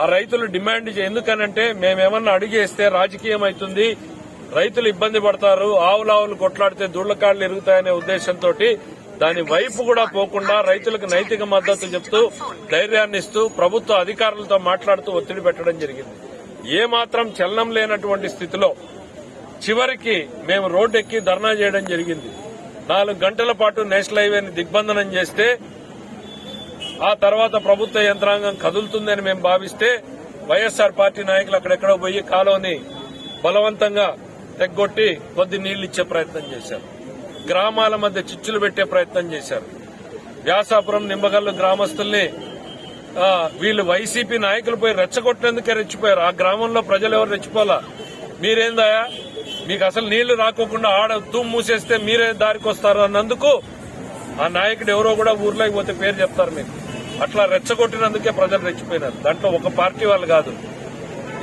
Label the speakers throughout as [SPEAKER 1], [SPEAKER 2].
[SPEAKER 1] ఆ రైతులు డిమాండ్ ఎందుకనంటే మేమేమన్నా అడిగేస్తే రాజకీయం అవుతుంది రైతులు ఇబ్బంది పడతారు ఆవులావులు కొట్లాడితే దూళ్ళకాళ్ళు ఎరుగుతాయనే ఉద్దేశంతో దాని వైపు కూడా పోకుండా రైతులకు నైతిక మద్దతు చెప్తూ ధైర్యాన్ని ఇస్తూ ప్రభుత్వ అధికారులతో మాట్లాడుతూ ఒత్తిడి పెట్టడం జరిగింది. ఏ మాత్రం చలనం లేనటువంటి స్థితిలో చివరికి మేము రోడ్డెక్కి ధర్నా చేయడం జరిగింది. నాలుగు గంటల పాటు నేషనల్ హైవేని దిగ్బంధనం చేస్తే ఆ తర్వాత ప్రభుత్వ యంత్రాంగం కదులుతుందని మేము భావిస్తే వైఎస్ఆర్ పార్టీ నాయకులు అక్కడెక్కడో పోయి కాలువని బలవంతంగా తెగ్గొట్టి కొద్ది నీళ్ళు ఇచ్చే ప్రయత్నం చేశారు. గ్రామాల మధ్య చిచ్చులు పెట్టే ప్రయత్నం చేశారు. వ్యాసాపురం నింబగల్లు గ్రామస్తుల్ని వీళ్ళు వైసీపీ నాయకులు పోయి రెచ్చగొట్టేందుకే రెచ్చిపోయారు. ఆ గ్రామంలో ప్రజలు ఎవరు రెచ్చిపోలా మీరేందాయా మీకు అసలు నీళ్ళు రాకోకుండా ఆడ తూము మూసేస్తే మీరే దారికి వస్తారు అన్నందుకు ఆ నాయకుడు ఎవరో కూడా ఊర్లోకి పోతే పేరు చెప్తారు మీకు. అట్లా రెచ్చగొట్టినందుకే ప్రజలు రెచ్చిపోయినారు. దాంట్లో ఒక పార్టీ వాళ్ళు కాదు.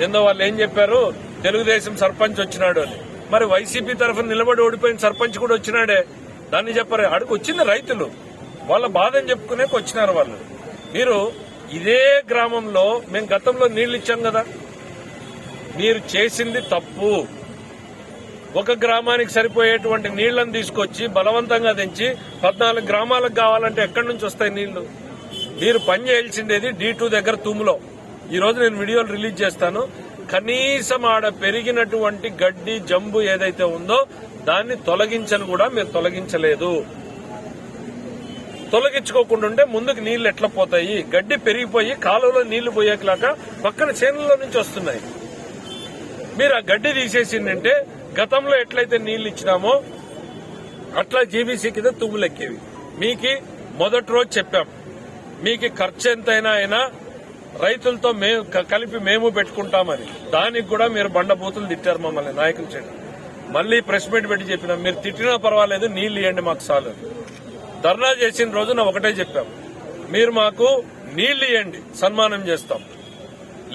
[SPEAKER 1] ఏందో వాళ్ళు ఏం చెప్పారు? తెలుగుదేశం సర్పంచ్ వచ్చినాడు అని. మరి వైసీపీ తరఫున నిలబడి ఓడిపోయిన సర్పంచ్ కూడా వచ్చినాడే. దాన్ని చెప్పారు. అడుగు వచ్చింది రైతులు. వాళ్ళ బాధని చెప్పుకునే వచ్చినారు వాళ్ళు. మీరు ఇదే గ్రామంలో మేము గతంలో నీళ్ళు ఇచ్చాం కదా. మీరు చేసింది తప్పు. ఒక గ్రామానికి సరిపోయేటువంటి నీళ్ళను తీసుకొచ్చి బలవంతంగా తెంచి పద్నాలుగు గ్రామాలకు కావాలంటే ఎక్కడి నుంచి వస్తాయి నీళ్ళు మీరు పని చేయాల్సిండేది డి టూ దగ్గర తుమ్ములో. ఈ రోజు నేను వీడియోలు రిలీజ్ చేస్తాను. కనీసం ఆడ పెరిగినటువంటి గడ్డి జంబు ఏదైతే ఉందో దాన్ని తొలగించని కూడా మీరు తొలగించలేదు. తొలగించుకోకుండా ఉంటే ముందుకు నీళ్ళు ఎట్లా పోతాయి? గడ్డి పెరిగిపోయి కాలువలో నీళ్ళు పోయేలాగా పక్కన చేనుల్లో నుంచి వస్తున్నాయి. మీరు ఆ గడ్డి తీసేసిందంటే గతంలో ఎట్లయితే నీళ్ళు ఇచ్చినామో అట్లా జీబీసీ కింద తుమ్ములెక్కేవి. మీకు మొదటి రోజు చెప్పాం. మీకు ఖర్చు ఎంతైనా అయినా రైతులతో మేము కలిపి మేము పెట్టుకుంటామని. దానికి కూడా మీరు బండబూతులు తిట్టారు మమ్మల్ని నాయకులు చేయడం. మళ్ళీ ప్రెస్ మీట్ పెట్టి చెప్పినాం మీరు తిట్టినా పర్వాలేదు నీళ్ళు ఇవ్వండి మాకు చాలు ధర్నా చేసిన రోజున ఒకటే చెప్పాం మీరు మాకు నీళ్ళు ఇవ్వండి సన్మానం చేస్తాం.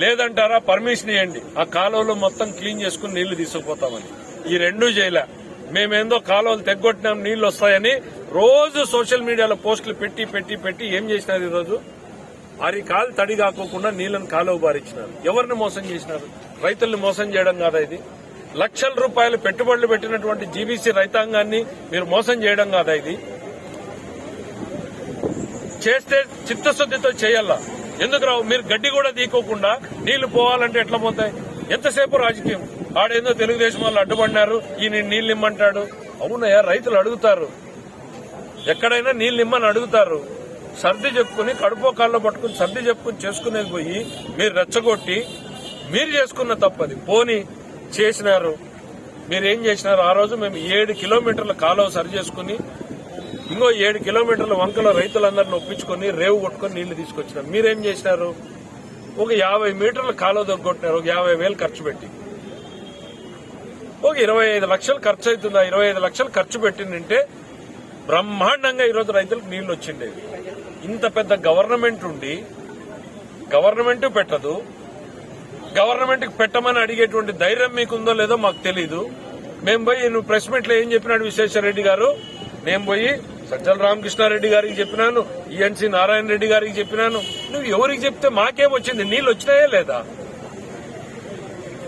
[SPEAKER 1] లేదంటారా పర్మిషన్ ఇవ్వండి ఆ కాలువలు మొత్తం క్లీన్ చేసుకుని నీళ్ళు తీసుకుపోతామని. ఈ రెండూ చేయలే. మేమేందో కాలువలు తెగ్గొట్టినాం నీళ్ళు వస్తాయని రోజు సోషల్ మీడియాలో పోస్టులు పెట్టి పెట్టి పెట్టి ఏం చేసినారు ఈరోజు? రోజు కాలు తడి కాకోకుండా నీళ్ళను కాలువ బారిచ్చినారు ఎవరిని మోసం చేసినారు? రైతుల్ని మోసం చేయడం కాదా ఇది? లక్షల రూపాయలు పెట్టుబడులు పెట్టినటువంటి జీబీసీ రైతాంగాన్ని మీరు మోసం చేయడం కాదా ఇది? చేస్తే చిత్తశుద్దితో చేయాలా? ఎందుకు రావు? మీరు గడ్డి కూడా తీకోకుండా నీళ్ళు పోవాలంటే ఎట్లా పోతాయి? ఎంతసేపు రాజకీయం? ఆడేందో తెలుగుదేశం వాళ్ళు అడ్డుపడినారు ఈయన నీళ్ళు ఇమ్మంటాడు. అవునయ్యా రైతులు అడుగుతారు. ఎక్కడైనా నీళ్ళు ఇమ్మని అడుగుతారు. సర్ది చెప్పుకుని కడుపో కాళ్ళు పట్టుకుని సర్ది చెప్పుకుని చేసుకునేది పోయి మీరు రెచ్చగొట్టి మీరు చేసుకున్న తప్పది. పోని చేసినారు. మీరేం చేసినారు? ఆ రోజు మేము ఏడు కిలోమీటర్ల కాలువ సరి చేసుకుని ఇంకో ఏడు కిలోమీటర్ల వంకలో రైతులందరిని ఒప్పించుకొని రేవు కొట్టుకొని నీళ్ళు తీసుకొచ్చినారు మీరేం చేసినారు? ఒక యాభై మీటర్ల కాలువ దొగ్గొట్టినారు ఒక యాభై వేలు ఖర్చు పెట్టి. ఒక ఇరవై ఐదు లక్షలు ఖర్చు అవుతుందా. ఇరవై ఐదు లక్షలు ఖర్చు పెట్టిందంటే బ్రహ్మాండంగా ఈరోజు రైతులకు నీళ్ళు వచ్చిండేవి ఇంత పెద్ద గవర్నమెంట్ ఉండి గవర్నమెంట్ పెట్టదు. గవర్నమెంట్కి పెట్టమని అడిగేటువంటి ధైర్యం మీకుందో లేదో మాకు తెలీదు. మేము పోయి నువ్వు ప్రెస్ మీట్లో ఏం చెప్పినాడు విశ్వేశ్వరరెడ్డి గారు? నేను పోయి సజ్జల రామకృష్ణారెడ్డి గారికి చెప్పినాను ఈఎన్సీ నారాయణ రెడ్డి గారికి చెప్పినాను. నువ్వు ఎవరికి చెప్తే మాకేం వచ్చింది? నీళ్ళు వచ్చినాయే లేదా?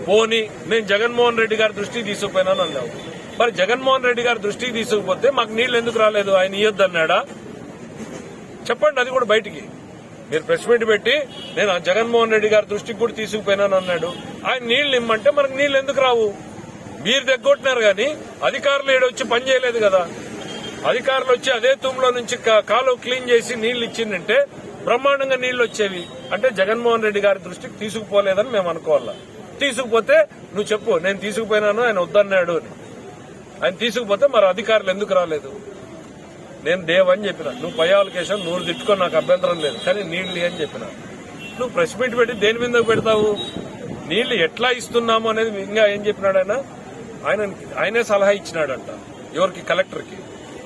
[SPEAKER 1] పోని నేను జగన్మోహన్ రెడ్డి గారి దృష్టికి తీసుకుపోయినాను అన్నావు. మరి జగన్మోహన్ రెడ్డి గారి దృష్టికి తీసుకుపోతే మాకు నీళ్ళు ఎందుకు రాలేదు? ఆయన ఇయ్యొద్దన్నాడా? చెప్పండి అది కూడా బయటికి. మీరు ప్రెస్ మీట్ పెట్టి నేను ఆ జగన్మోహన్ రెడ్డి గారి దృష్టికి కూడా తీసుకుపోయినాను అన్నాడు. ఆయన నీళ్ళు ఇమ్మంటే మనకు నీళ్ళు ఎందుకు రావు? మీరు దగ్గొట్టినారు కానీ అధికారులు ఏడొచ్చి పని చేయలేదు కదా. అధికారులు వచ్చి అదే తూములో నుంచి కా- కాలువ క్లీన్ చేసి నీళ్ళు ఇచ్చిందంటే బ్రహ్మాండంగా నీళ్ళు వచ్చేవి. అంటే జగన్మోహన్ రెడ్డి గారి దృష్టికి తీసుకుపోలేదని మేము అనుకోవాలా? తీసుకుపోతే నువ్వు చెప్పు నేను తీసుకుపోయినాను ఆయన వద్దన్నాడు అని. ఆయన తీసుకుపోతే మరి అధికారులు ఎందుకు రాలేదు? నేను దేవ్ అని చెప్పిన. నువ్వు పై అప్లికేషన్ నూరు తిట్టుకో నాకు అభ్యంతరం లేదు. కానీ నీళ్ళు అని చెప్పిన. నువ్వు ప్రెస్ మీట్ పెట్టి దేని మీద పెడతావు? నీళ్ళు ఎట్లా ఇస్తున్నాము అనేది ఇంకా ఏం చెప్పినాడు ఆయన? ఆయన ఆయనే సలహా ఇచ్చినాడంట ఎవరికి? కలెక్టర్కి.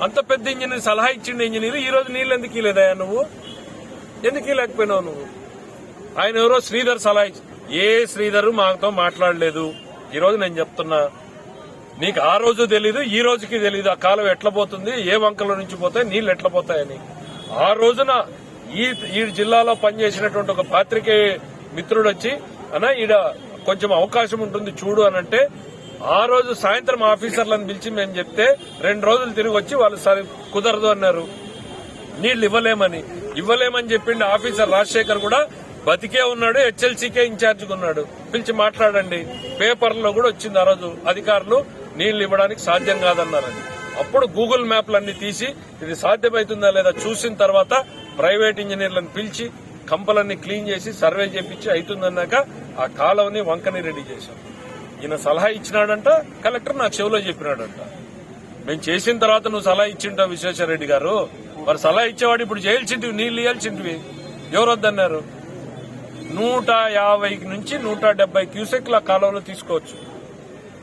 [SPEAKER 1] అంత పెద్ద ఇంజనీర్ సలహా ఇచ్చిండు ఇంజనీర్ ఈ రోజు నీళ్ళు ఎందుకు ఇలేదయా నువ్వు? ఎందుకు ఇలేకపోయినావు నువ్వు? ఆయన ఎవరో శ్రీధర్ సలహా ఇచ్చి ఏ శ్రీధర్ మాతో మాట్లాడలేదు? ఈరోజు నేను చెప్తున్నా. నీకు ఆ రోజు తెలీదు ఈ రోజుకి తెలీదు. ఆ కాలం ఎట్లా పోతుంది ఏ వంకల నుంచి పోతాయి నీళ్ళు ఎట్లా పోతాయని. ఆ రోజున ఈ ఈ జిల్లాలో పనిచేసినటువంటి ఒక పాత్రికే మిత్రుడు వచ్చి అన్న ఈడ కొంచెం అవకాశం ఉంటుంది చూడు అని అంటే ఆ రోజు సాయంత్రం ఆఫీసర్లను పిలిచి మేము చెప్తే రెండు రోజులు తిరిగి వచ్చి వాళ్ళు సరే కుదరదు అన్నారు. నీళ్ళు ఇవ్వలేమని. ఇవ్వలేమని చెప్పిండి ఆఫీసర్ రాజశేఖర్ కూడా బతికే ఉన్నాడు హెచ్ఎల్సీకే ఇన్ఛార్జ్ ఉన్నాడు. పిలిచి మాట్లాడండి. పేపర్లో కూడా వచ్చింది ఆ రోజు అధికారులు. నీళ్ళు ఇవ్వడానికి సాధ్యం కాదన్నారని. అప్పుడు గూగుల్ మ్యాప్లన్నీ తీసి ఇది సాధ్యమవుతుందా లేదా చూసిన తర్వాత ప్రైవేట్ ఇంజనీర్లను పిలిచి కంపలన్నీ క్లీన్ చేసి సర్వే చేపించి అవుతుందన్నాక ఆ కాలువని వంకని రెడీ చేశాం. ఈయన సలహా ఇచ్చినాడంట కలెక్టర్ నా చెవిలో చెప్పినాడంట. మేము చేసిన తర్వాత నువ్వు సలహా ఇచ్చింటావు విశ్వేశ్వరరెడ్డి గారు. మరి సలహా ఇచ్చేవాడు ఇప్పుడు చేయాల్సింటివి నీళ్ళు ఇవ్వాల్సింటివి ఎవరు వద్దన్నారు నూట యాభై నుంచి నూట డెబ్బై క్యూసెక్ల కాలంలో తీసుకోవచ్చు.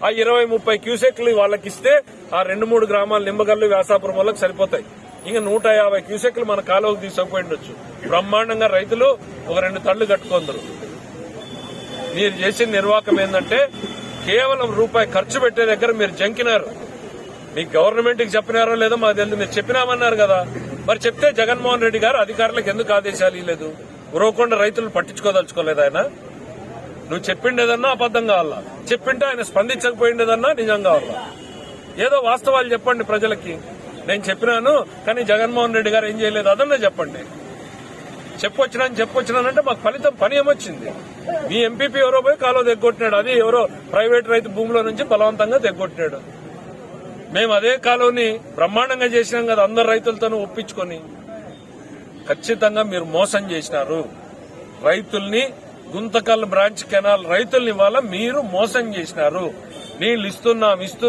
[SPEAKER 1] ఆ ఇరవై ముప్పై క్యూసెక్లు వాళ్ళకి ఇస్తే ఆ రెండు మూడు గ్రామాలు నిమ్మగల్లు వ్యాసాపురం వాళ్ళకి సరిపోతాయి. ఇంకా నూట యాభై క్యూసెక్లు మన కాలువకు తీసుకుపోయిండొచ్చు. బ్రహ్మాండంగా రైతులు ఒక రెండు తళ్ళు కట్టుకుందరు. మీరు చేసిన నిర్వాహకం ఏంటంటే కేవలం రూపాయి ఖర్చు పెట్టే దగ్గర మీరు జంకినారు. మీకు గవర్నమెంట్కి చెప్పినారో లేదో మాకు తెలియదు. మీరు చెప్పినామన్నారు కదా. మరి చెప్తే జగన్మోహన్ రెడ్డి గారు అధికారులకు ఎందుకు ఆదేశాలు ఇవ్వలేదు ఉరవకొండ రైతులు పట్టించుకోదలుచుకోలేదు ఆయన. నువ్వు చెప్పిండేదన్నా అబద్ధం కావాలా. చెప్పింటే ఆయన స్పందించకపోయిండేదన్నా నిజం కావాలా. ఏదో వాస్తవాలు చెప్పండి ప్రజలకి. నేను చెప్పినాను కానీ జగన్మోహన్ రెడ్డి గారు ఏం చేయలేదు అదన్నా చెప్పండి. చెప్పొచ్చినా చెప్పొచ్చినానంటే మాకు ఫలితం పని ఏమొచ్చింది? మీ ఎంపీపీ ఎవరో పోయి కాలువ తెగ్గొట్టినాడు. అది ఎవరో ప్రైవేట్ రైతు భూమిలో నుంచి బలవంతంగా తెగ్గొట్టినాడు. మేము అదే కాలువని బ్రహ్మాండంగా చేసినాం కదా అందరు రైతులతోనూ ఒప్పించుకొని. ఖచ్చితంగా మీరు మోసం చేసినారు. రైతుల్ని గుంతకల్ బ్రాంచ్ కెనాల్ రైతుల్ని ఇవాళ మీరు మోసం చేసినారు. నీళ్ళు ఇస్తున్నాం ఇస్తున్నాం.